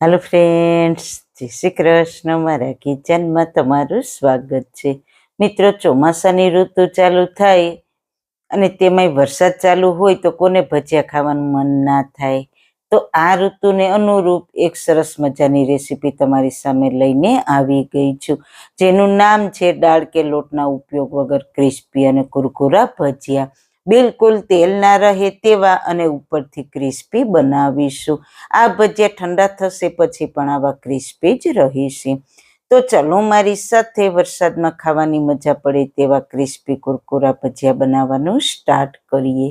હાલો friends જય શ્રી કૃષ્ણ. મારા કિચનમાં તમારું સ્વાગત છે. મિત્રો, ચોમાસાની ઋતુ ચાલુ થાય અને તેમાંય વરસાદ ચાલુ હોય તો કોને ભજીયા ખાવાનું મન ના થાય? તો આ ઋતુને અનુરૂપ એક સરસ મજાની રેસીપી તમારી સામે લઈને આવી ગઈ છું. જેનું નામ છે દાળ કે લોટના ઉપયોગ વગર ક્રિસ્પી અને કુરકુરા ભજીયા. બિલકુલ તેલ ના રહે તેવા અને ઉપરથી ક્રિસ્પી બનાવીશું. આ ભજીયા ઠંડા થશે પછી પણ આવા ક્રિસ્પી જ રહીશે. તો ચલો મારી સાથે વરસાદમાં ખાવાની મજા પડે તેવા ક્રિસ્પી કુરકુરા ભજીયા બનાવવાનું સ્ટાર્ટ કરીએ.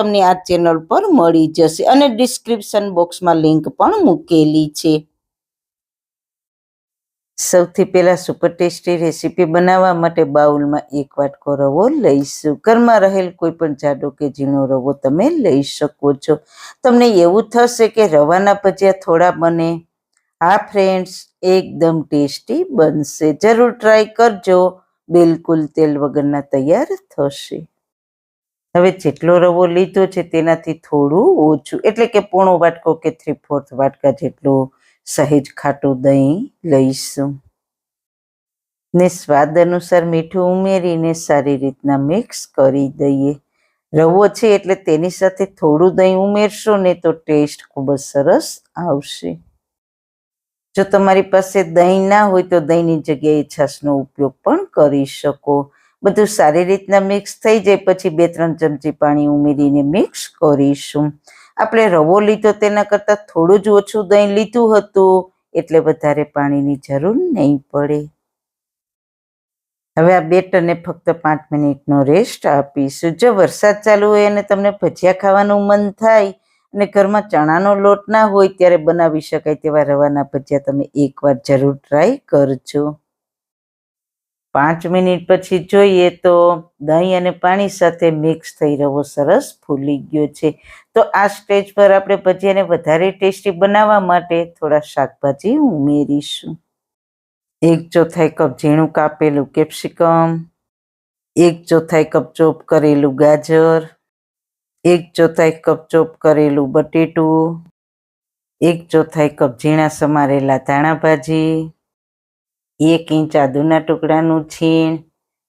તમને આ ચેનલ પર મળી જશે અને ડિસ્ક્રિપ્શન બોક્સમાં લિંક પણ મૂકેલી છે. સૌથી પહેલા સુપર ટેસ્ટી રેસીપી બનાવવા માટે બાઉલમાં એક વાટકો રવો લઈશું. ઘરમાં રહેલ કોઈ પણ જાડો કે ઝીણો રવો તમે લઈ શકો છો. તમને એવું થશે કે રવાના ભજીયા થોડા બને. હા ફ્રેન્ડ્સ એકદમ ટેસ્ટી બનશે. જરૂર ટ્રાય કરજો. બિલકુલ તેલ વગરના તૈયાર થશે. હવે જેટલો રવો લીધો છે તેનાથી થોડું ઓછું, એટલે કે પોણો વાટકો કે થ્રી ફોર્થ વાટકા જેટલું સહેજ ખાટું દહીં લઈશું. ને સ્વાદ અનુસાર મીઠું ઉમેરીને સારી રીતના મિક્સ કરી દઈએ. રવો છે એટલે તેની સાથે થોડું દહીં ઉમેરશો ને તો ટેસ્ટ ખૂબ જ સરસ આવશે. જો તમારી પાસે દહીં ના હોય તો દહીંની જગ્યાએ છાશનો ઉપયોગ પણ કરી શકો. બધું સારી રીતના મિક્સ થઈ જાય, પછી બે ત્રણ ચમચી પાણી ઉમેરીને મિક્સ કરીશું. આપણે રવો લીધો તેના કરતાં થોડું જ ઓછું દહીં લીધું હતું, એટલે વધારે પાણીની જરૂર નહીં પડે. હવે આ બેટરને ફક્ત પાંચ મિનિટનો રેસ્ટ આપીશું. જો વરસાદ ચાલુ હોય અને તમને ભજીયા ખાવાનું મન થાય અને ઘરમાં ચણાનો લોટ ના હોય, ત્યારે બનાવી શકાય તેવા રવાના ભજીયા તમે એકવાર જરૂર ટ્રાય કરજો. પાંચ મિનિટ પછી જોઈએ તો દહીં અને પાણી સાથે મિક્સ થઈ રહ્યો સરસ ફૂલી ગયો છે. તો આ સ્ટેજ પર આપણે ભજીયાને વધારે ટેસ્ટી બનાવવા માટે થોડા શાકભાજી ઉમેરીશું. એક ચોથાઈ કપ ઝીણું કાપેલું કેપ્સિકમ, એક ચોથાઈ કપ ચોપ કરેલું ગાજર, એક ચોથાઈ કપ ચોપ કરેલું બટેટું, એક ચોથાઈ કપ ઝીણા સમારેલા ધાણા ભાજી એક ઇંચ આદુના ટુકડાનું છીણ,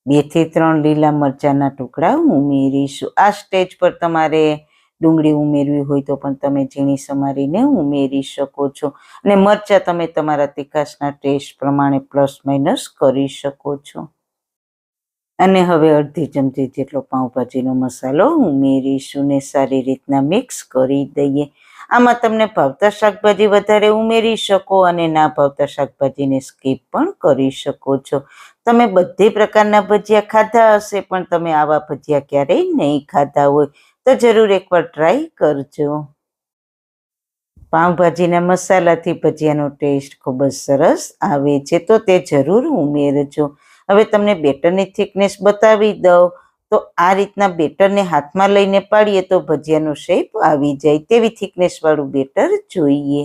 બેથી ત્રણ લીલા મરચાના ટુકડા ઉમેરીશું. આ સ્ટેજ પર તમારે ડુંગળી ઉમેરવી હોય તો પણ તમે ઝીણી સમારીને ઉમેરી શકો છો. અને મરચાં તમે તમારા તીખાશના ટેસ્ટ પ્રમાણે પ્લસ માઇનસ કરી શકો છો. અને હવે અડધી ચમચી જેટલો પાઉંભાજીનો મસાલો ઉમેરીશું ને સારી રીતના મિક્સ કરી દઈએ. આમાં તમને ભાવતા શાકભાજી વધારે ઉમેરી શકો અને ના ભાવતા શાકભાજીને સ્કીપ પણ કરી શકો છો. તમે બધી પ્રકારના ભજીયા ખાધા હશે, પણ તમે આવા ભજીયા ક્યારેય નહીં ખાધા હોય. તો જરૂર એકવાર ટ્રાય કરજો. પાઉંભાજીના મસાલાથી ભજીયાનો ટેસ્ટ ખૂબ જ સરસ આવે છે, તો તે જરૂર ઉમેરજો. હવે તમને બેટરની થિકનેસ બતાવી દઉં. તો આ રીતના બેટરને હાથમાં લઈને પાડીએ તો ભજીયાનો શેપ આવી જાય તેવી થિકનેસ વાળું બેટર જોઈએ.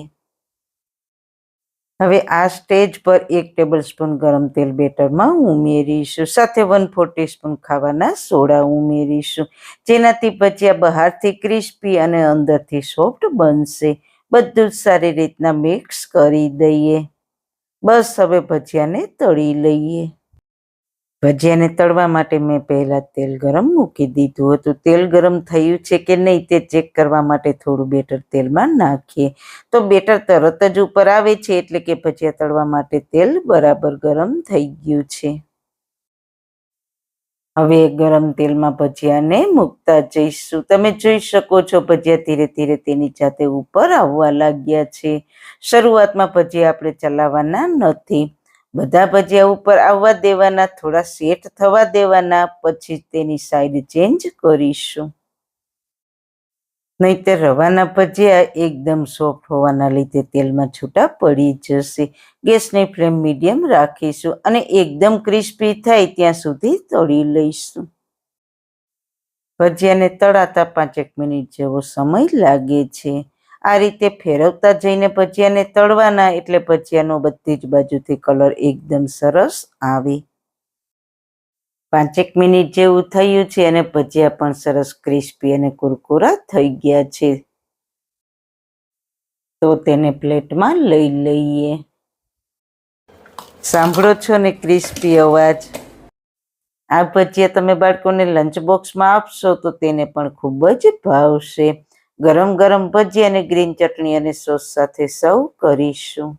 હવે આ સ્ટેજ પર એક ટેબલ સ્પૂન ગરમ તેલ બેટરમાં ઉમેરીશું. સાથે વન ફોર ટીસ્પૂન ખાવાના સોડા ઉમેરીશું. જેનાથી ભજીયા બહારથી ક્રિસ્પી અને અંદરથી સોફ્ટ બનશે. બધું જ સારી રીતના મિક્સ કરી દઈએ. બસ હવે ભજીયાને તળી લઈએ. ભજીયાને તળવા માટે મેં પહેલા તેલ ગરમ મૂકી દીધું હતું. તેલ ગરમ થયું છે કે નહીં તે ચેક કરવા માટે થોડું બેટર તેલમાં નાખીએ. તો બેટર તરત જ ઉપર આવે છે એટલે કે ભજીયા તળવા માટે તેલ બરાબર ગરમ થઈ ગયું છે. હવે ગરમ તેલમાં ભજીયાને મૂકતા જઈશું. તમે જોઈ શકો છો ભજીયા ધીરે ધીરે તેની જાતે ઉપર આવવા લાગ્યા છે. શરૂઆતમાં ભજીયા આપણે ચલાવવાના નથી. બધા ભજીયા ઉપર આવવા દેવાના, થોડા સેટ થવા દેવાના, પછી તેની સાઈડ ચેન્જ કરીશું. નહીતર રવાના ભજીયા એકદમ સોફ્ટ હોવાના લીધે તેલમાં છૂટા પડી જશે. ગેસની ફ્લેમ મીડિયમ રાખીશું અને એકદમ ક્રિસ્પી થાય ત્યાં સુધી તળી લઈશું. ભજીયાને તળાતા પાંચેક મિનિટ જેવો સમય લાગે છે. આ રીતે ફેરવતા જઈને ભજીયાને તળવાના એટલે ભજીયાનો બધી જ બાજુથી કલર એકદમ સરસ આવે. પાંચેક મિનિટ જેવું થયું છે અને ભજીયા પણ સરસ ક્રિસ્પી અને કુરકુરા થઈ ગયા છે. તો તેને પ્લેટમાં લઈ લઈએ. સાંભળો છો ને ક્રિસ્પી અવાજ? આ ભજીયા તમે બાળકોને લંચ બોક્સમાં આપશો તો તેને પણ ખૂબ જ ભાવશે. ગરમ ગરમ ભજીયા અને ગ્રીન ચટણી અને સોસ સાથે સર્વ કરીશું.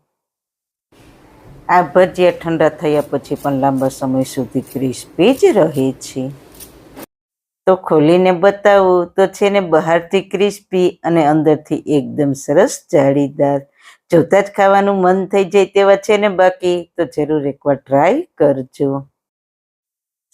આ ભજીયા ઠંડા થયા પછી પણ લાંબા સમય સુધી ક્રિસ્પી જ રહે છે. તો ખોલીને બતાવું, તો છે ને બહારથી ક્રિસ્પી અને અંદરથી એકદમ સરસ જાળીદાર. જોતા જ ખાવાનું મન થઈ જાય તેવા છે ને બાકી, તો જરૂર એકવાર ટ્રાય કરજો.